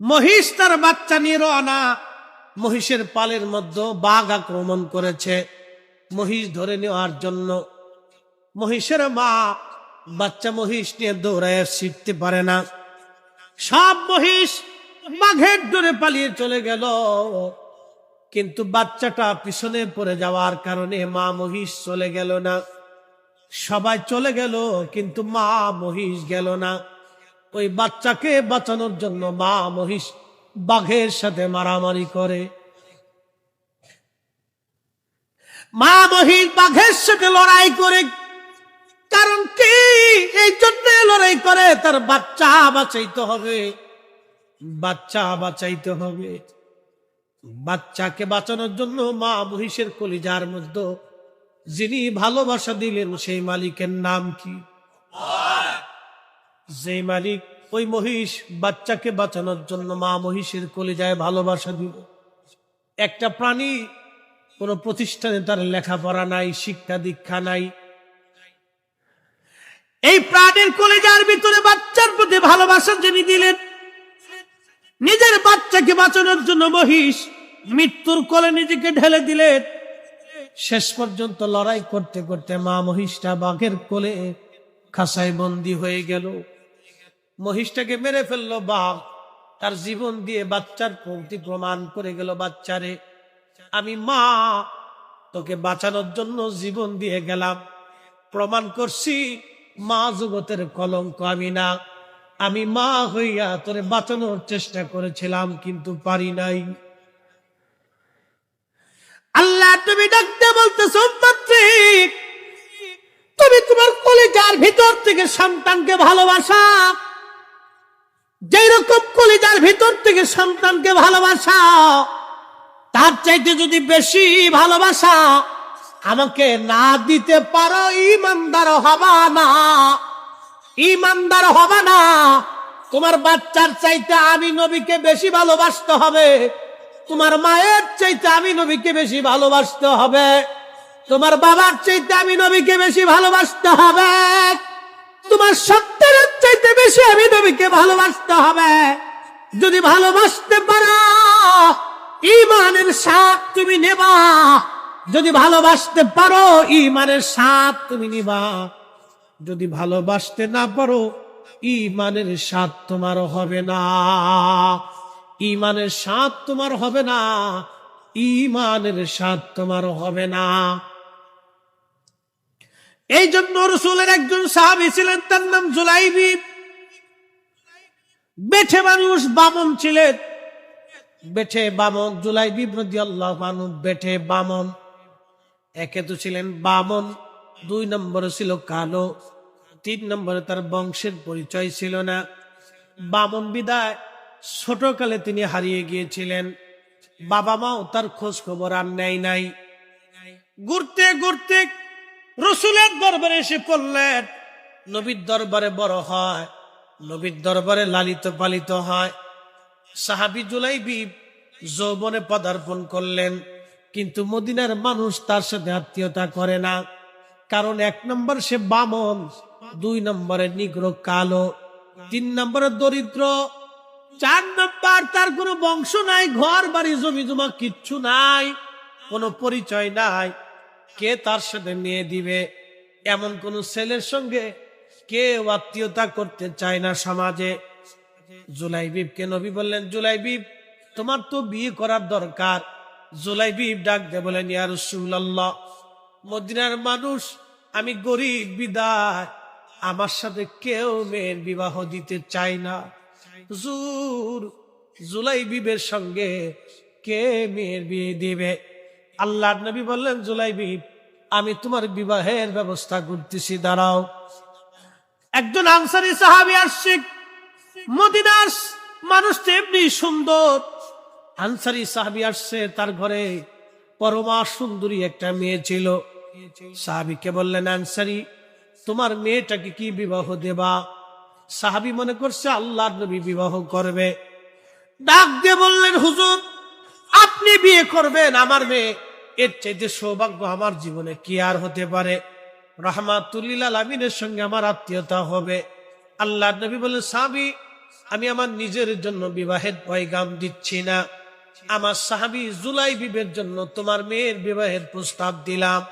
মহিষ তার বাচ্চা নিয়ে রওনা। মহিষের পালের মধ্যে বাঘ আক্রমণ করেছে। মহিষ ধরে নেওয়ার জন্য মহিষের মা বাচ্চা মহিষ নিয়ে দৌড়ায় শিখতে পারে না। সব মহিষ বাঘের দূরে পালিয়ে চলে গেল। কিন্তু বাচ্চাটা পিছনে পড়ে যাওয়ার কারণে মা মহিষ চলে গেল না। সবাই চলে গেল, কিন্তু মা মহিষ গেল না। ওই বাচ্চাকে বাঁচানোর জন্য মা মহিষ বাঘের সাথে মারামারি করে। মা মহিষ বাঘের সাথে লড়াই করে। কারণ কি? এই জন্য লড়াই করে, তার বাচ্চা বাঁচাইতে হবে। বাচ্চা বাঁচাইতে হবে। বাচ্চাকে বাঁচানোর জন্য মা মহিষের কলিজার মধ্যে যিনি ভালোবাসা দিলেন, সেই মালিকের নাম কি? যে মালিক ওই মহিষ বাচ্চাকে বাঁচানোর জন্য মা মহিষের কলিজায় ভালোবাসা দিল একটা প্রাণী কোনো প্রতিষ্ঠানে তার লেখাপড়া নাই, শিক্ষা দীক্ষা নাই। এই প্রাণীর কলেজার ভিতরে বাচ্চার প্রতি ভালোবাসা যিনি দিলেন, নিজের বাচ্চাকে বাঁচানোর জন্য মহিষ মৃত্যুর কোলে নিজেকে ঢেলে দিলেন। শেষ পর্যন্ত লড়াই করতে করতে মা মহিষটা বাঘের কোলে খাসায় বন্দি হয়ে গেল। মহিষটাকে মেরে ফেলল বাঘ। তার জীবন দিয়ে বাচ্চার প্রতি প্রমাণ করে গেল বাচ্চারে। আমি মা, তোকে বাঁচানোর জন্য জীবন দিয়ে গেলাম। প্রমাণ করছি, মা জগতের কলঙ্ক আমি না। আমি মা হইয়া তোরে বাঁচানোর চেষ্টা করেছিলাম, কিন্তু পারি নাই। আল্লাহ, তুমি ডাকতে বলতেছো তুমি তোমার কলিজার ভিতর থেকে সন্তানকে ভালোবাসা। যেই রকম কলিজার ভিতর থেকে সন্তানকে ভালোবাসা, তার চাইতে যদি বেশি ভালোবাসা, আমাকে না দিতে পারো ইমানদার হবা না। ইমানদার হবা না। তোমার বাচ্চার চাইতে আমি নবীকে বেশি ভালোবাসতে হবে। তোমার মায়ের চাইতে আমি নবীকে বেশি ভালোবাসতে হবে। তোমার বাবার চাইতে আমি নবীকে বেশি ভালোবাসতে হবে। তোমার সন্তানের চাইতে বেশি আমি নবীকে ভালোবাসতে হবে। যদি ভালোবাসতে পারো, ইমানের সাথ তুমি নেবা। যদি ভালোবাসতে পারো, ইমানের সাথ তুমি নিবা। যদি ভালোবাসতে না পারো, ইমানের স্বাদ তোমার হবে না। ইমানের স্বাদ তোমার হবে না, ইমানের স্বাদ তোমার হবে না। এই জন্য রসুলের একজন সাহাবি ছিলেন, তার নাম জুলাইবি। বেঠে মানুষ বামন ছিলেন। বেঠে বামন জুলাই বিব্রতি আল্লাহ মানুষ বেঠে বামন। একে তো ছিলেন বামন, দুই নম্বরে ছিল কালো, তিন নম্বরে তার বংশের পরিচয় ছিল না। বামন বিদায় ছোটকালে তিনি হারিয়ে গিয়েছিলেন। বাবা মাও তার খোঁজ খবর আর নেয় নাই। ঘুরতে ঘুরতে রসুলের দরবারে এসে পড়লেন, নবীর দরবারে বড় হয়, নবীর দরবারে লালিত পালিত হয়। সাহাবি জুলাইবি যৌবনে পদার্পণ করলেন, কিন্তু মদিনার মানুষ তার সাথে আত্মীয়তা করে না, কারণ এক নম্বর সে বামন, দুই নম্বরে নিগ্র কালো, তিন নম্বরে দরিদ্র, চার নম্বর তার কোনো বংশ নাই, ঘর বাড়ি জমি জমা কিচ্ছু নাই, কোনো পরিচয় নাই। কে তার সাথে মেয়ে দিবে? এমন কোন ছেলের সঙ্গে কে আত্মীয়তা করতে চায় না সমাজে। জুলাইবিবকে নবী বললেন, জুলাইবিব, তোমার তো বিয়ে করার দরকার। জুলাইবিব ডাক দে বলেন, ইয়া রাসূলুল্লাহ, মদিনার মানুষ, আমি গরিব, বিদায়। আমার সাথে কেউ মেয়ের বিবাহ দিতে চায় না। হুজুর, জুলাইবিবের সঙ্গে কে মেয়ের বিয়ে দিবে? আল্লাহ নবী বললেন, জুলাইবিব আমি তোমার বিবাহের ব্যবস্থা করতেছি দাঁড়াও। একজন আনসারি সাহাবি আসছে। মদিনার মানুষ তো এমনি সুন্দর। আনসারি সাহাবি আসছে তার ঘরে পরমা সুন্দরী একটা মেয়ে ছিল। সাহাবিকে বললেন আনসারি তোমার মেয়েটাকে কি বিবাহ দেবা? সাহাবি মনে করছে আল্লাহর নবী বিবাহ করবে। ডাক দিয়ে বললেন হুজুর আপনি বিয়ে করবেন আমার মেয়ে। এর চাইতে সৌভাগ্য আমার জীবনে কি আর হতে পারে? রহমাতুল্লিল আলমিনের সঙ্গে আমার আত্মীয়তা হবে। আল্লাহ নবী বলে সাবি আমি আমার নিজের জন্য বিবাহের পয়গাম দিচ্ছি না। আমার সাহাবি জুলাই বিবের জন্য তোমার মেয়ের বিবাহের প্রস্তাব দিলাম।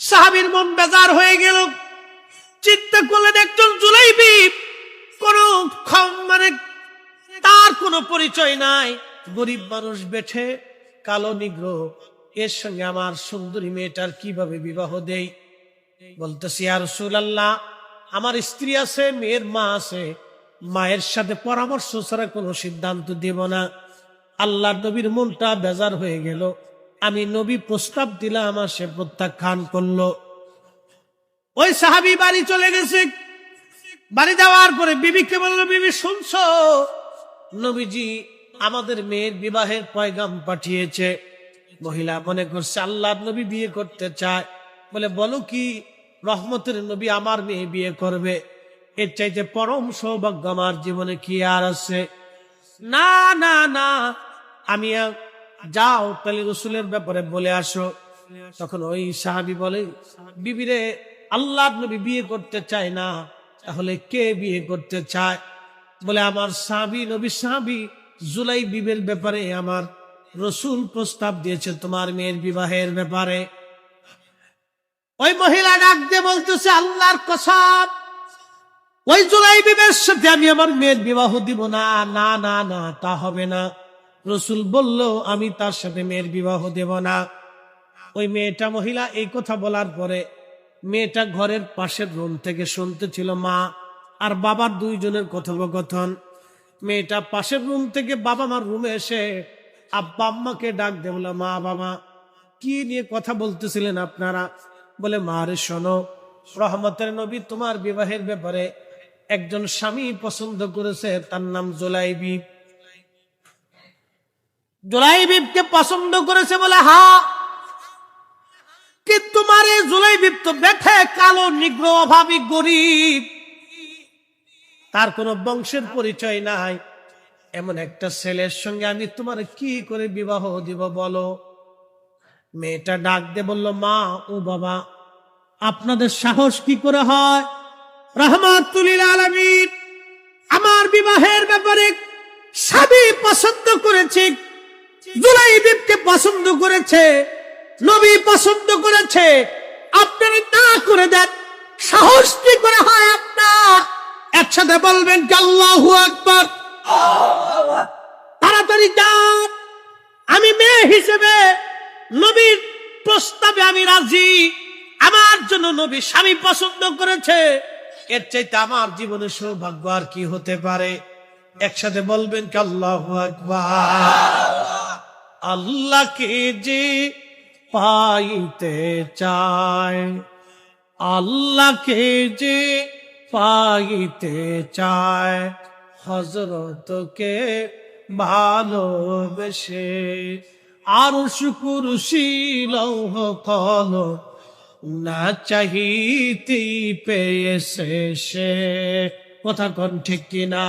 সাহাবির মন বেজার হয়ে গেল। চিন্তা করলেন একজন জুলাই বিপ কোন মানে তার কোনো পরিচয় নাই। গরিব মানুষ বেঠে কালো নিগ্র এর সঙ্গে আমার সুন্দরী মেয়েটার কীভাবে বিবাহ দেই? বলতেছি আর আল্লাহ আমার স্ত্রী আছে, মেয়ের মা আছে, মায়ের সাথে পরামর্শ ছাড়া কোনো সিদ্ধান্ত দেব না। আল্লাহ নবীর মনটা বেজার হয়ে গেল। আমি নবী প্রস্তাব দিলাম আমার সে প্রত্যাখ্যান করল। ওই সাহাবি বাড়ি চলে গেছে। বাড়ি যাওয়ার পরে বিবিকে বলল, বিবি, শুনছো? নবীজি আমাদের মেয়ের বিবাহের পয়গাম পাঠিয়েছে। মহিলা মনে করছে, আল্লাহ নবী বিয়ে করতে চায়। বলে, বলো কি, রহমতের নবী আমার মেয়ে বিয়ে করবে। এর চাইতে পরম সৌভাগ্য আমার জীবনে কি আর আছে? না না না। আমি যাও, তাহলে রসুলের ব্যাপারে বলে আসো। তখন ওই সাহাবি বলে, বিবিরে, আল্লাহ নবী বিয়ে করতে চায় না। তাহলে কে বিয়ে করতে চায়? বলে, আমার সাহাবি, নবী সাহাবি জুলাই বিবের ব্যাপারে আমার রসুল প্রস্তাব দিয়েছে তোমার মেয়ের বিবাহের ব্যাপারে। ওই মহিলা ডাক দিয়ে বলতেছে, আল্লাহর কসম, ওই জুলাই বিবের সাথে আমি আমার মেয়ের বিবাহ দিব না না না না, তা হবে না। রসুল বলল, আমি তার সাথে মেয়ের বিবাহ দেব না। ওই মেয়েটা মহিলা এই কথা বলার পরে মেয়েটা ঘরের পাশের রুম থেকে শুনতেছিল মা আর বাবার দুইজনের কথোপকথন। মেয়েটা পাশের রুম থেকে বাবা মার রুমে এসে আব্বা আম্মাকে ডাক দে বলে মা, বাবা, কি নিয়ে কথা বলতেছিলেন আপনারা? বলে, মা রে, শোনো, রহমতের নবী তোমার বিবাহের ব্যাপারে একজন স্বামী পছন্দ করেছে, তার নাম জোলাইবি। জোলাইবিবকে পছন্দ করেছে বলে, হা, কি তোমার এই জুলাইবিব তো বেঠে কালো নিগ্র অভাবী, গরিব। তার কোনো বংশের পরিচয় নাই। এমন একটা ছেলের সঙ্গে আমি তোমার কি করে বিবাহ দিব বলো? মেয়েটা ডাক দিয়ে বলল, মা, ও বাবা, আপনাদের সাহস কি করে হয়? রহমাতুলিল আলমিন, আমার বিবাহের ব্যাপারে স্বামী পছন্দ করেছে জুলাই বিবকে পছন্দ করেছে, নবী পছন্দ করেছে। আপনারা না করে দেন, সাহস কি করে হয় আপনার? একসাথে বলবেন কি আল্লাহু আকবার। তাড়াতাড়ি আমি মেয়ে হিসেবে নবীর প্রস্তাবে আমি রাজি। আমার জন্য নবী স্বামী পছন্দ করেছে। এর চাইতে আমার জীবনে সৌভাগ্য আর কি হতে পারে? একসাথে বলবেন কি আল্লাহ আল্লাহকে যে পাইতে চায়? আল্লাহকে যে পাইতে চায় হজরতকে ভালোবেসে। আর শুকুর লৌহ কল না চাহিতি পেয়েছে সে কথা কোন ঠিক কিনা?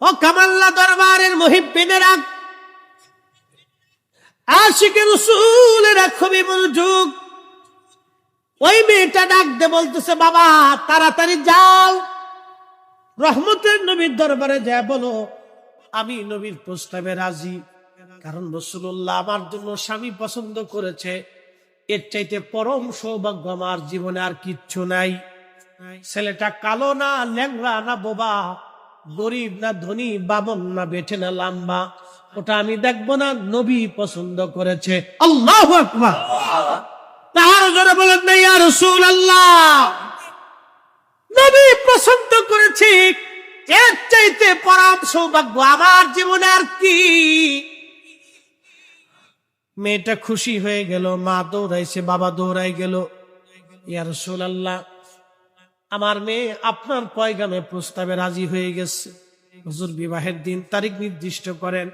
ও কামাল্লা দরবারের মহিবিনেরা আশিকে রসুলের খুবই মনোযোগ ওই মেয়েটা ডাক দে বলতেছে, বাবা, তাড়াতাড়ি যাও। রহমতের নবীর দরবারে যা বলো, আমি নবীর প্রস্তাবে রাজি। কারণ রসুল্লাহ আমার জন্য স্বামী পছন্দ করেছে। এর চাইতে পরম সৌভাগ্য আমার জীবনে আর কিচ্ছু নাই। ছেলেটা কালো না ল্যাংরা না বোবা, গরিব না ধনী, বামন না বেঠে না লাম্বা। ওটা আমি দেখব না, নবী পছন্দ করেছে। আল্লাহ আকবার! আমার জীবনে আর কি? মেয়েটা খুশি হয়ে গেল, মা দৌড়াইছে, বাবা দৌড়াই গেল। ইয়া রসুল আল্লাহ আমার মেয়ে আপনার পয়গামে প্রস্তাবে রাজি হয়ে গেছে। হুজুর বিবাহের দিন তারিখ নির্দিষ্ট করেন।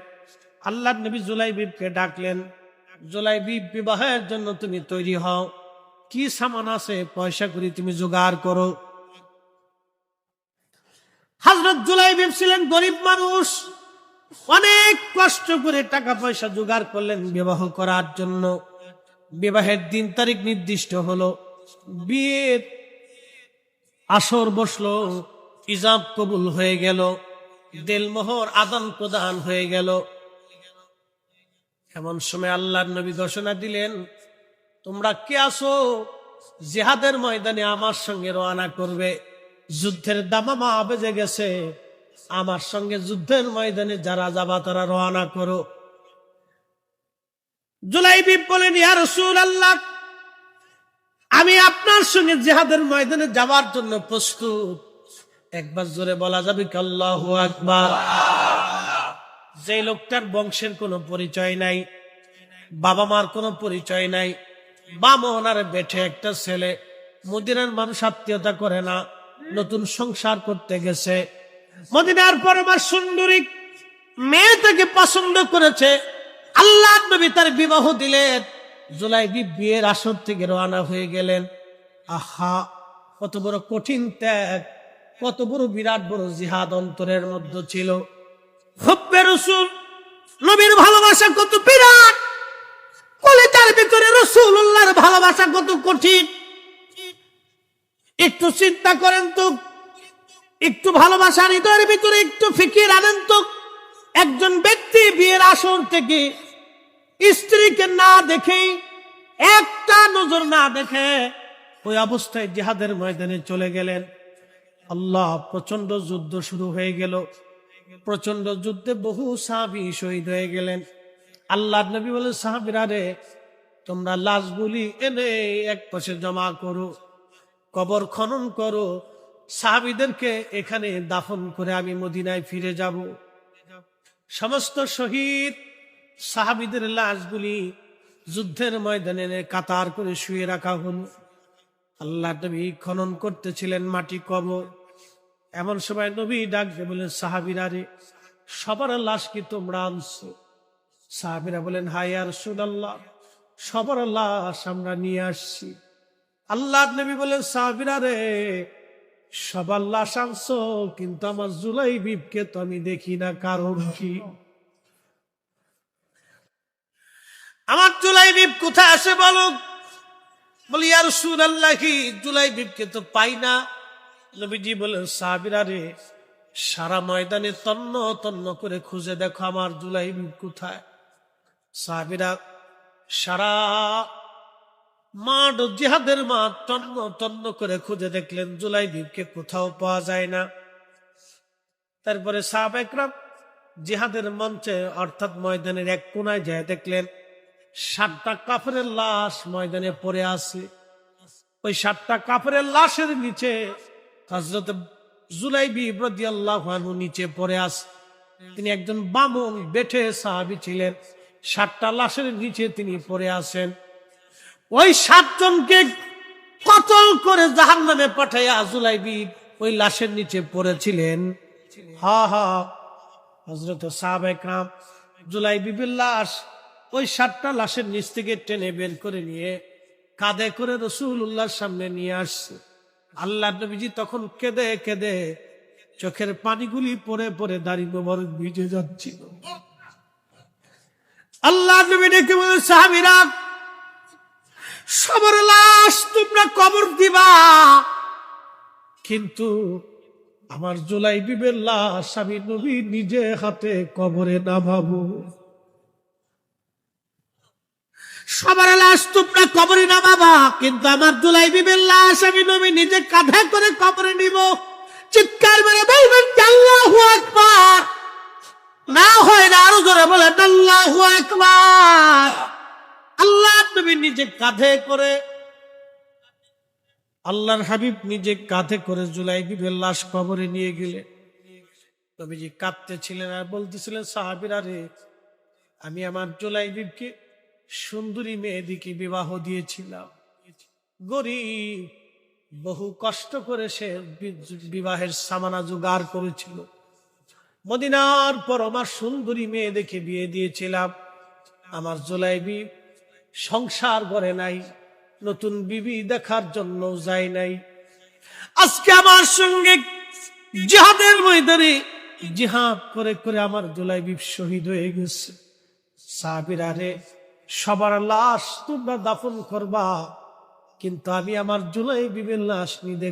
আল্লাহ নবী জুলাইবিবকে ডাকলেন জুলাইবিব বিবাহের জন্য তুমি তৈরি হও। কি সামান আছে, পয়সা করি তুমি জোগাড় করো। হজরত জুলাইবিব ছিলেন গরিব মানুষ। অনেক কষ্ট করে টাকা পয়সা জোগাড় করলেন বিবাহ করার জন্য। বিবাহের দিন তারিখ নির্দিষ্ট হলো। বিয়ের আসর বসল, ইজাব কবুল হয়ে গেল। দেলমোহর আদান প্রদান হয়ে গেল। এমন সময় আল্লাহর নবী ঘোষণা দিলেন, তোমরা কে আসো জেহাদের ময়দানে আমার সঙ্গে রওনা করবে? যুদ্ধের দামামা বেজে গেছে। আমার সঙ্গে যুদ্ধের ময়দানে যারা যাবা তারা রওনা করো। জুলাইবি বলেন, ইয়া রসুল আল্লাহ আমি আপনার সঙ্গে জেহাদের ময়দানে যাওয়ার জন্য প্রস্তুত। একবার জোরে বলা যাবে কি আল্লাহ আকবার? যে লোকটার বংশের কোনো পরিচয় নাই, বাবা মার কোনো পরিচয় নাই বা আর বেঠে একটা ছেলে, মদিনার মানুষ আত্মীয়তা করে না, নতুন সংসার করতে গেছে, মদিনার পর আমার সুন্দরী মেয়ে তাকে পছন্দ করেছে, আল্লাহ নবী তার বিবাহ দিলেন জুলাই বিয়ের আসর থেকে রওনা হয়ে গেলেন। আহা, কত বড় কঠিন ত্যাগ, কত বড় বিরাট বড় জিহাদ অন্তরের মধ্যে ছিল। ভালোবাসা কত কঠিন। একটু চিন্তা করেন তো, একটু ভালোবাসা হৃদয়ের ভিতরে একটু ফিকির আনেন তো। একজন ব্যক্তি বিয়ের আসর থেকে স্ত্রীকে না দেখে একটা নজর না দেখে ওই অবস্থায় জিহাদের ময়দানে চলে গেলেন। আল্লাহ প্রচণ্ড যুদ্ধ শুরু হয়ে গেল। প্রচণ্ড যুদ্ধে বহু সাহাবি শহীদ হয়ে গেলেন। আল্লাহ নবী বলে সাহাবিরা রে, তোমরা লাশগুলি এনে এক পাশে জমা করো, কবর খনন করো। সাহাবিদেরকে এখানে দাফন করে আমি মদিনায় ফিরে যাব। সমস্ত শহীদ সাহাবিদের লাশগুলি যুদ্ধের ময়দানে কাতার করে শুয়ে রাখা হলো। আল্লাহ নবী খনন করতেছিলেন মাটি কবর। এমন সময় নবী ডাকতে বলেন সাহাবিরা রে, সবার লাশ কি তোমরা আনছো? সাহাবিরা বলেন হাই আর সুদাল্লাহ সবার লাশ আমরা নিয়ে আসছি। আল্লাহ নবী বলেন সাহাবিরা রে, সবার লাশ আনছো, কিন্তু আমার জুলাই বিপকে তো আমি দেখি না, কারণ কি? আমার জুলাই বিপ কোথায় আসে বলো বলি আর সুর আল্লাহ কি জুলাই বিপকে তো পাই না। নবীজি বলেন, সাহাবিরা রে, সারা ময়দানে তন্ন তন্ন করে খুঁজে দেখো আমার জুলাই কোথায়? সাহাবিরা, সারা মাঠ জিহাদের মাঠ তন্ন তন্ন করে খুঁজে দেখলেন জুলাই বিপকে কোথাও পাওয়া যায় না। তারপরে সাহাব একরাম জিহাদের মঞ্চে, অর্থাৎ ময়দানের এক কোনায় যায়, দেখলেন সাতটা কাফের লাশ ময়দানে পড়ে আছে। ওই সাতটা কাফের লাশের নিচে হজরত জুলাইবি ইব্রদি নিচে পড়ে আছে তিনি একজন বামন বেঠে সাহাবি ছিলেন। সাতটা লাশের নিচে তিনি পড়ে আছেন। ওই সাতজনকে কতল করে জাহান নামে পাঠাইয়া জুলাইবি ওই লাশের নিচে পড়েছিলেন। হা হা হজরত সাহাব একরাম জুলাইবিবির লাশ ওই সাতটা লাশের নিচ থেকে টেনে বের করে নিয়ে কাঁধে করে রসুল উল্লাহর সামনে নিয়ে আসছে। আল্লাহ নবীজি তখন কেঁদে কেঁদে চোখের পানিগুলি পরে পরে দাড়ি মোবারক ভিজে যাচ্ছিল। আল্লাহ নবী ডেকে বলে সাহাবিরা, সবার লাশ তোমরা কবর দিবা। কিন্তু আমার জুলাই বিবের লাশ আমি নবী নিজে হাতে কবরে নামাবো। সবার লাশ তোমরা কবরে নামাবা কিন্তু আমার দুলাই বিবের লাশ আমি নবী নিজে কাঁধে করে কবরে নিব। চিৎকার মেরে বলবেন, আল্লাহু আকবার। না হয় না আরও জোরে বলে আল্লাহু আকবার। আল্লাহ নবী নিজে কাঁধে করে, আল্লাহর হাবিব নিজে কাঁধে করে জুলাই বিবের লাশ কবরে নিয়ে গেলে। নবীজি কাঁদতেছিলেন আর বলতেছিলেন, সাহাবিরা রে, আমি আমার জুলাই বিবকে সুন্দরী মেয়েদিকে বিবাহ দিয়েছিলাম। গরিব, বহু কষ্ট করে সে বিবাহের সামানা জোগাড় করেছিল। মদিনার পর আমার সুন্দরী মেয়ে দেখে বিয়ে দিয়েছিলাম। আমার জোলাইবি সংসার করে নাই, নতুন বিবি দেখার জন্য যায় নাই। আজকে আমার সঙ্গে জিহাদের ময়দানে জিহাদ করে করে আমার জোলাইবি শহীদ হয়ে গেছে। সাহাবিরা রে সবার লাশ তোমরা দাফন করবা। কিন্তু আমি আমার জুলাই বিবের লাশ নিয়ে